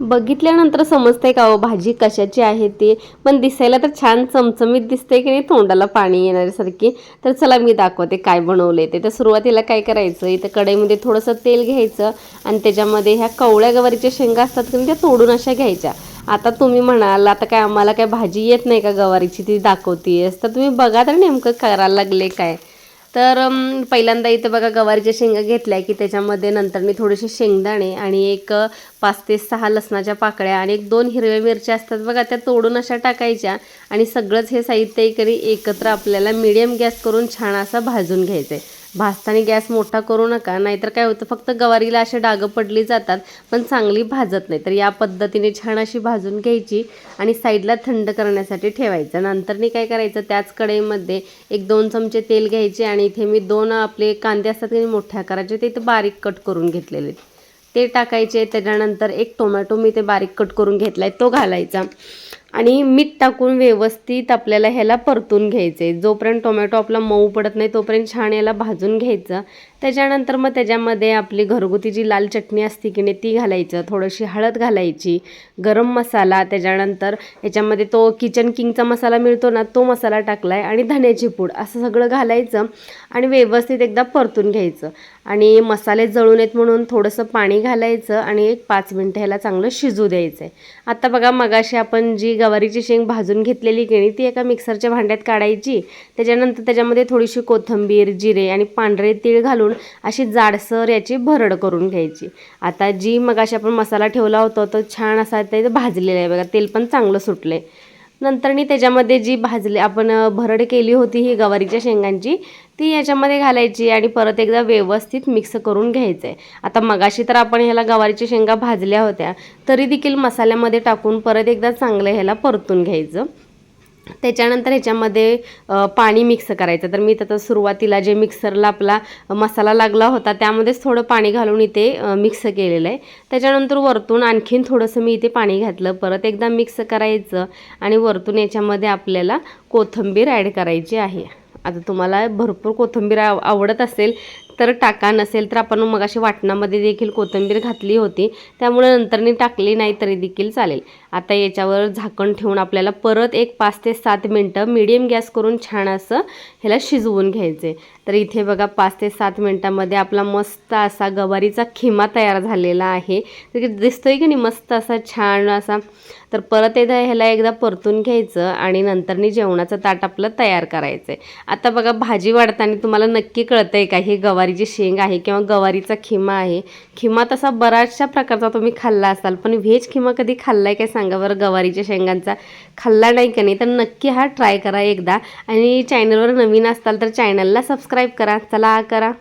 बघितल्यानंतर समजतंय का हो भाजी कशाची आहे ती? पण दिसायला तर छान चमचमीत दिसते की नाही तोंडाला पाणी येण्यासारखी. तर चला मी दाखवते काय बनवले ते. तर सुरुवातीला काय करायचं इथं कढईमध्ये थोडंसं तेल घ्यायचं आणि त्याच्यामध्ये ह्या कवळ्या गवारीच्या शेंगा असतात की त्या तोडून अशा घ्यायच्या. आता तुम्ही म्हणाल आता काय आम्हाला काय भाजी येत नाही का गवारीची ती दाखवतीयस. तर तुम्ही बघा तर नेमकं करायला लागले काय. तर पहिल्यांदा इथं बघा गवारीच्या शेंगा घेतल्या की त्याच्यामध्ये नंतर मी थोडेसे शेंगदाणे आणि एक पाच ते सहा लसणाच्या पाकळ्या आणि एक दोन हिरव्या मिरच्या असतात बघा त्या तोडून अशा टाकायच्या आणि सगळंच हे साहित्य इकडे एकत्र आपल्याला मिडियम गॅस करून छान असा भाजून घ्यायचं आहे भाजताना गॅस मोठा करू नका नाहीतर काय होतं फक्त गवारीला असे डागं पडली जातात पण चांगली भाजत नाही. तर या पद्धतीने छान अशी भाजून घ्यायची आणि साईडला थंड करण्यासाठी ठेवायचं. नंतरनी काय करायचं त्याच कढईमध्ये एक दोन चमचे तेल घ्यायचे आणि इथे मी दोन आपले कांदे असतात की मोठ्या आकाराचे ते इथे बारीक कट करून घेतलेले. ते टाकायचे त्याच्यानंतर एक टोमॅटो मी ते बारीक कट करून घेतला आहे तो घालायचा. आणि मीठ टाकून व्यवस्थित आपल्याला ह्याला परतून घ्यायचं आहे जोपर्यंत टोमॅटो आपला मऊ पडत नाही तोपर्यंत छान याला भाजून घ्यायचं. त्याच्यानंतर मग त्याच्यामध्ये आपली घरगुती जी लाल चटणी असते की नाही ती घालायचं थोडीशी हळद घालायची गरम मसाला त्याच्यानंतर याच्यामध्ये तो किचन किंगचा मसाला मिळतो ना तो मसाला टाकला आहे आणि धण्याची पूड असं सगळं घालायचं आणि व्यवस्थित एकदा परतून घ्यायचं. आणि मसाले जळून येत म्हणून थोडंसं पाणी घालायचं आणि एक पाच मिनटं ह्याला चांगलं शिजू द्यायचं आहे आता बघा मगाशी आपण जी गवारीची शेंग भाजून घेतलेली की नाही ती एका मिक्सरच्या भांड्यात काढायची. त्याच्यानंतर त्याच्यामध्ये थोडीशी कोथिंबीर जिरे आणि पांढरे तीळ घालून अशी जाडसर याची भरड करून घ्यायची. आता जी मगाशी आपण मसाला ठेवला होता तो छान असा ते भाजलेला आहे बघा तेल पण चांगलं सुटलं आहे नंतरनी त्याच्यामध्ये जी भाजली आपण भरड केली होती ही गवारीच्या शेंगांची ती याच्यामध्ये घालायची आणि परत एकदा व्यवस्थित मिक्स करून घ्यायचं आहे आता मगाशी तर आपण ह्याला गवारीच्या शेंगा भाजल्या होत्या तरी देखील मसाल्यामध्ये टाकून परत एकदा चांगलं ह्याला परतून घ्यायचं. त्याच्यानंतर ह्याच्यामध्ये पाणी मिक्स करायचं. तर मी त्याचं सुरुवातीला जे मिक्सरला आपला मसाला लागला होता त्यामध्येच थोडं पाणी घालून इथे मिक्स केलेलं आहे. त्याच्यानंतर वरतून आणखीन थोडंसं मी इथे पाणी घातलं. परत एकदा मिक्स करायचं आणि वरतून याच्यामध्ये आपल्याला कोथिंबीर ॲड करायची आहे. आता तुम्हाला भरपूर कोथिंबीर आव आवडत असेल तर टाका नसेल तर आपण मग अशी वाटणामध्ये देखील कोथिंबीर घातली होती. त्यामुळे नंतरनी टाकली नाही तरी देखील चालेल. आता याच्यावर झाकण ठेवून आपल्याला परत एक पाच ते सात मिनटं मिडियम गॅस करून छान असं ह्याला शिजवून घ्यायचे. तर इथे बघा पाच ते सात मिनटामध्ये आपला मस्त असा गवारीचा खिमा तयार झालेला आहे. तर दिसतोय की नाही मस्त असा छान असा. तर परत एकदा ह्याला एकदा परतून घ्यायचं आणि नंतरनी जेवणाचं ताट आपलं तयार करायचं आहे आता बघा भाजी वाढताना तुम्हाला नक्की कळतंय का ही गवारीची शेंग आहे किंवा गवारीचा खिमा आहे. खिमा तसा बऱ्याचशा प्रकारचा तुम्ही खाल्ला असाल पण व्हेज खिमा कधी खाल्लाय काय सांगा बरं? गवारीच्या शेंगांचा खाल्ला नाही का नाही? तर नक्की हा ट्राय करा एकदा. आणि चॅनलवर नवीन असाल तर चॅनलला सबस्क्राईब करा. चला करा.